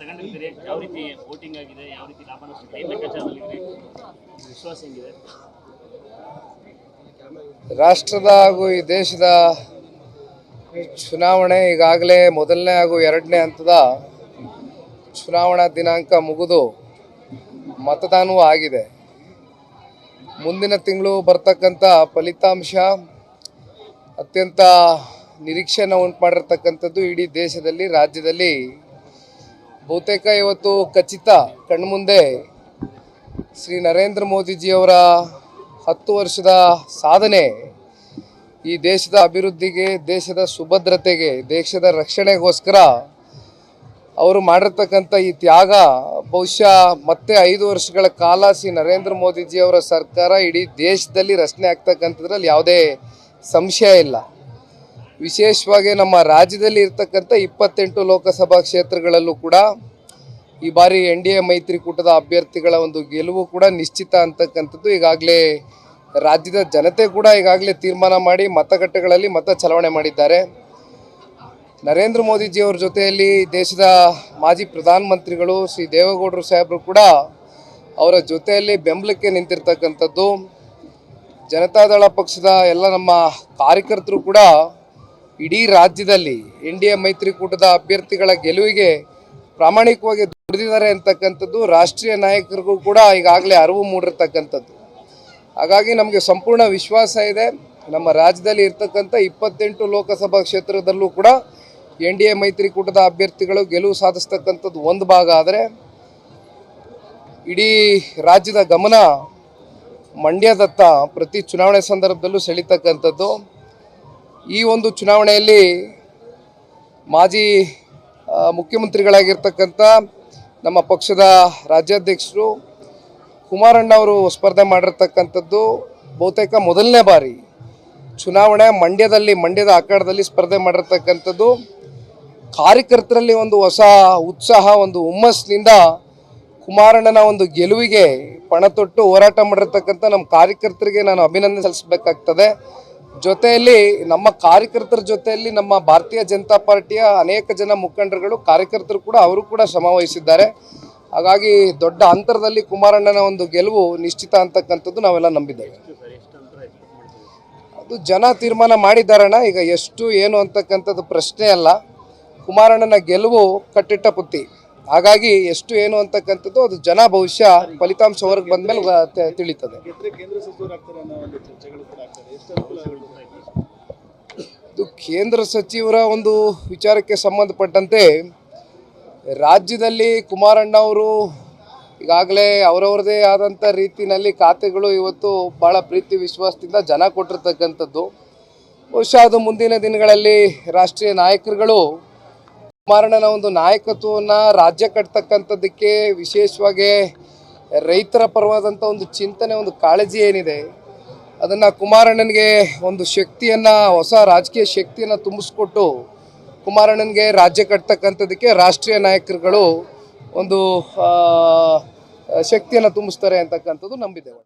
ಶಾಸಕರಿದ್ದೀರಿ ಯಾವ ರೀತಿ ವೋಟಿಂಗ್ ಆಗಿದೆ, ಯಾವ ರೀತಿ ಲಾಭ ನಷ್ಟ ವಿಶ್ವಾಸ ಹೆಂಗಿದೆ? ರಾಷ್ಟ್ರದ ಹಾಗೂ ಈ ದೇಶದ ಚುನಾವಣೆ ಈಗಾಗಲೇ ಮೊದಲನೇ ಹಾಗೂ ಎರಡನೇ ಹಂತದ ಚುನಾವಣಾ ದಿನಾಂಕ ಮುಗಿದು ಮತದಾನವೂ ಆಗಿದೆ. ಮುಂದಿನ ತಿಂಗಳು ಬರ್ತಕ್ಕಂಥ ಫಲಿತಾಂಶ ಅತ್ಯಂತ ನಿರೀಕ್ಷೆಯನ್ನು ಉಂಟು ಮಾಡಿರ್ತಕ್ಕಂಥದ್ದು ಇಡೀ ದೇಶದಲ್ಲಿ, ರಾಜ್ಯದಲ್ಲಿ ಬಹುತೇಕ ಇವತ್ತು ಖಚಿತ ಕಣ್ಮುಂದೆ ಶ್ರೀ ನರೇಂದ್ರ ಮೋದಿಜಿಯವರ ಹತ್ತು ವರ್ಷದ ಸಾಧನೆ ಈ ದೇಶದ ಅಭಿವೃದ್ಧಿಗೆ, ದೇಶದ ಸುಭದ್ರತೆಗೆ, ದೇಶದ ರಕ್ಷಣೆಗೋಸ್ಕರ ಅವರು ಮಾಡಿರ್ತಕ್ಕಂಥ ಈ ತ್ಯಾಗ ಬಹುಶಃ ಮತ್ತೆ ಐದು ವರ್ಷಗಳ ಕಾಲ ಶ್ರೀ ನರೇಂದ್ರ ಮೋದಿಜಿಯವರ ಸರ್ಕಾರ ಇಡೀ ದೇಶದಲ್ಲಿ ರಚನೆ ಆಗ್ತಕ್ಕಂಥದ್ರಲ್ಲಿ ಯಾವುದೇ ಸಂಶಯ ಇಲ್ಲ. ವಿಶೇಷವಾಗಿ ನಮ್ಮ ರಾಜ್ಯದಲ್ಲಿ ಇರ್ತಕ್ಕಂಥ ಇಪ್ಪತ್ತೆಂಟು ಲೋಕಸಭಾ ಕ್ಷೇತ್ರಗಳಲ್ಲೂ ಕೂಡ ಈ ಬಾರಿ ಎನ್ ಡಿ ಎ ಮೈತ್ರಿಕೂಟದ ಅಭ್ಯರ್ಥಿಗಳ ಒಂದು ಗೆಲುವು ಕೂಡ ನಿಶ್ಚಿತ ಅಂತಕ್ಕಂಥದ್ದು. ಈಗಾಗಲೇ ರಾಜ್ಯದ ಜನತೆ ಕೂಡ ಈಗಾಗಲೇ ತೀರ್ಮಾನ ಮಾಡಿ ಮತಗಟ್ಟೆಗಳಲ್ಲಿ ಮತ ಚಲಾವಣೆ ಮಾಡಿದ್ದಾರೆ. ನರೇಂದ್ರ ಮೋದಿಜಿಯವ್ರ ಜೊತೆಯಲ್ಲಿ ದೇಶದ ಮಾಜಿ ಪ್ರಧಾನಮಂತ್ರಿಗಳು ಶ್ರೀ ದೇವೇಗೌಡರು ಸಾಹೇಬರು ಕೂಡ ಅವರ ಜೊತೆಯಲ್ಲಿ ಬೆಂಬಲಕ್ಕೆ ನಿಂತಿರ್ತಕ್ಕಂಥದ್ದು. ಜನತಾದಳ ಪಕ್ಷದ ಎಲ್ಲ ನಮ್ಮ ಕಾರ್ಯಕರ್ತರು ಕೂಡ ಇಡೀ ರಾಜ್ಯದಲ್ಲಿ ಎನ್ ಡಿ ಎ ಮೈತ್ರಿಕೂಟದ ಅಭ್ಯರ್ಥಿಗಳ ಗೆಲುವಿಗೆ ಪ್ರಾಮಾಣಿಕವಾಗಿ ದುಡಿದಿದ್ದಾರೆ ಅಂತಕ್ಕಂಥದ್ದು ರಾಷ್ಟ್ರೀಯ ನಾಯಕರಿಗೂ ಕೂಡ ಈಗಾಗಲೇ ಅರಿವು ಮೂಡಿರ್ತಕ್ಕಂಥದ್ದು. ಹಾಗಾಗಿ ನಮಗೆ ಸಂಪೂರ್ಣ ವಿಶ್ವಾಸ ಇದೆ. ನಮ್ಮ ರಾಜ್ಯದಲ್ಲಿ ಇರ್ತಕ್ಕಂಥ ಇಪ್ಪತ್ತೆಂಟು ಲೋಕಸಭಾ ಕ್ಷೇತ್ರದಲ್ಲೂ ಕೂಡ ಎನ್ ಡಿ ಎ ಮೈತ್ರಿಕೂಟದ ಅಭ್ಯರ್ಥಿಗಳು ಗೆಲುವು ಸಾಧಿಸ್ತಕ್ಕಂಥದ್ದು ಒಂದು ಭಾಗ ಆದರೆ ಇಡೀ ರಾಜ್ಯದ ಗಮನ ಮಂಡ್ಯದತ್ತ ಪ್ರತಿ ಚುನಾವಣೆ ಸಂದರ್ಭದಲ್ಲೂ ಸೆಳೀತಕ್ಕಂಥದ್ದು. ಈ ಒಂದು ಚುನಾವಣೆಯಲ್ಲಿ ಮಾಜಿ ಮುಖ್ಯಮಂತ್ರಿಗಳಾಗಿರ್ತಕ್ಕಂಥ ನಮ್ಮ ಪಕ್ಷದ ರಾಜ್ಯಾಧ್ಯಕ್ಷರು ಕುಮಾರಣ್ಣ ಅವರು ಸ್ಪರ್ಧೆ ಮಾಡಿರ್ತಕ್ಕಂಥದ್ದು ಬಹುತೇಕ ಮೊದಲನೇ ಬಾರಿ ಚುನಾವಣೆ ಮಂಡ್ಯದಲ್ಲಿ, ಮಂಡ್ಯದ ಅಖಾಡದಲ್ಲಿ ಸ್ಪರ್ಧೆ ಮಾಡಿರ್ತಕ್ಕಂಥದ್ದು. ಕಾರ್ಯಕರ್ತರಲ್ಲಿ ಒಂದು ಹೊಸ ಉತ್ಸಾಹ, ಒಂದು ಹುಮ್ಮಸ್ಸಿನಿಂದ ಕುಮಾರಣ್ಣನ ಒಂದು ಗೆಲುವಿಗೆ ಪಣ ತೊಟ್ಟು ಹೋರಾಟ ಮಾಡಿರ್ತಕ್ಕಂಥ ನಮ್ಮ ಕಾರ್ಯಕರ್ತರಿಗೆ ನಾನು ಅಭಿನಂದನೆ ಸಲ್ಲಿಸಬೇಕಾಗ್ತದೆ. ಜೊತೆಯಲ್ಲಿ ನಮ್ಮ ಕಾರ್ಯಕರ್ತರ ಜೊತೆಯಲ್ಲಿ ನಮ್ಮ ಭಾರತೀಯ ಜನತಾ ಪಾರ್ಟಿಯ ಅನೇಕ ಜನ ಮುಖಂಡರುಗಳು, ಕಾರ್ಯಕರ್ತರು ಕೂಡ ಅವರು ಕೂಡ ಶ್ರಮ ಹಾಗಾಗಿ ದೊಡ್ಡ ಅಂತರದಲ್ಲಿ ಕುಮಾರಣ್ಣನ ಒಂದು ಗೆಲುವು ನಿಶ್ಚಿತ ಅಂತಕ್ಕಂಥದ್ದು ನಾವೆಲ್ಲ ನಂಬಿದ್ದೇವೆ. ಅದು ಜನ ತೀರ್ಮಾನ ಮಾಡಿದ್ದಾರಣ ಈಗ ಎಷ್ಟು, ಏನು ಅಂತಕ್ಕಂಥದ್ದು ಪ್ರಶ್ನೆ ಅಲ್ಲ. ಕುಮಾರಣ್ಣನ ಗೆಲುವು ಕಟ್ಟಿಟ್ಟ ಪುತ್ತಿ. ಹಾಗಾಗಿ ಎಷ್ಟು ಏನು ಅಂತಕ್ಕಂಥದ್ದು ಅದು ಜನ ಭವಿಷ್ಯ ಫಲಿತಾಂಶ ಹೊರಗೆ ಬಂದ್ಮೇಲೆ ತಿಳಿತದೆ. ಇದು ಕೇಂದ್ರ ಸಚಿವರ ಒಂದು ವಿಚಾರಕ್ಕೆ ಸಂಬಂಧಪಟ್ಟಂತೆ ರಾಜ್ಯದಲ್ಲಿ ಕುಮಾರಣ್ಣ ಅವರು ಈಗಾಗಲೇ ಅವರವ್ರದೇ ಆದಂಥ ರೀತಿಯಲ್ಲಿ ಖಾತೆಗಳು ಇವತ್ತು ಭಾಳ ಪ್ರೀತಿ ವಿಶ್ವಾಸದಿಂದ ಜನ ಕೊಟ್ಟಿರ್ತಕ್ಕಂಥದ್ದು. ಬಹುಶಃ ಅದು ಮುಂದಿನ ದಿನಗಳಲ್ಲಿ ರಾಷ್ಟ್ರೀಯ ನಾಯಕರುಗಳು ಕುಮಾರಣ್ಣನ ಒಂದು ನಾಯಕತ್ವವನ್ನು ರಾಜ್ಯ ಕಟ್ತಕ್ಕಂಥದ್ದಕ್ಕೆ ವಿಶೇಷವಾಗಿ ರೈತರ ಪರವಾದಂಥ ಒಂದು ಚಿಂತನೆ, ಒಂದು ಕಾಳಜಿ ಏನಿದೆ, ಅದನ್ನು ಕುಮಾರಣ್ಣನಿಗೆ ಒಂದು ಶಕ್ತಿಯನ್ನು, ಹೊಸ ರಾಜಕೀಯ ಶಕ್ತಿಯನ್ನು ತುಂಬಿಸ್ಕೊಟ್ಟು ಕುಮಾರಣ್ಣನಿಗೆ ರಾಜ್ಯ ಕಟ್ತಕ್ಕಂಥದ್ದಕ್ಕೆ ರಾಷ್ಟ್ರೀಯ ನಾಯಕರುಗಳು ಒಂದು ಶಕ್ತಿಯನ್ನು ತುಂಬಿಸ್ತಾರೆ ಅಂತಕ್ಕಂಥದ್ದು ನಂಬಿದ್ದೇವೆ.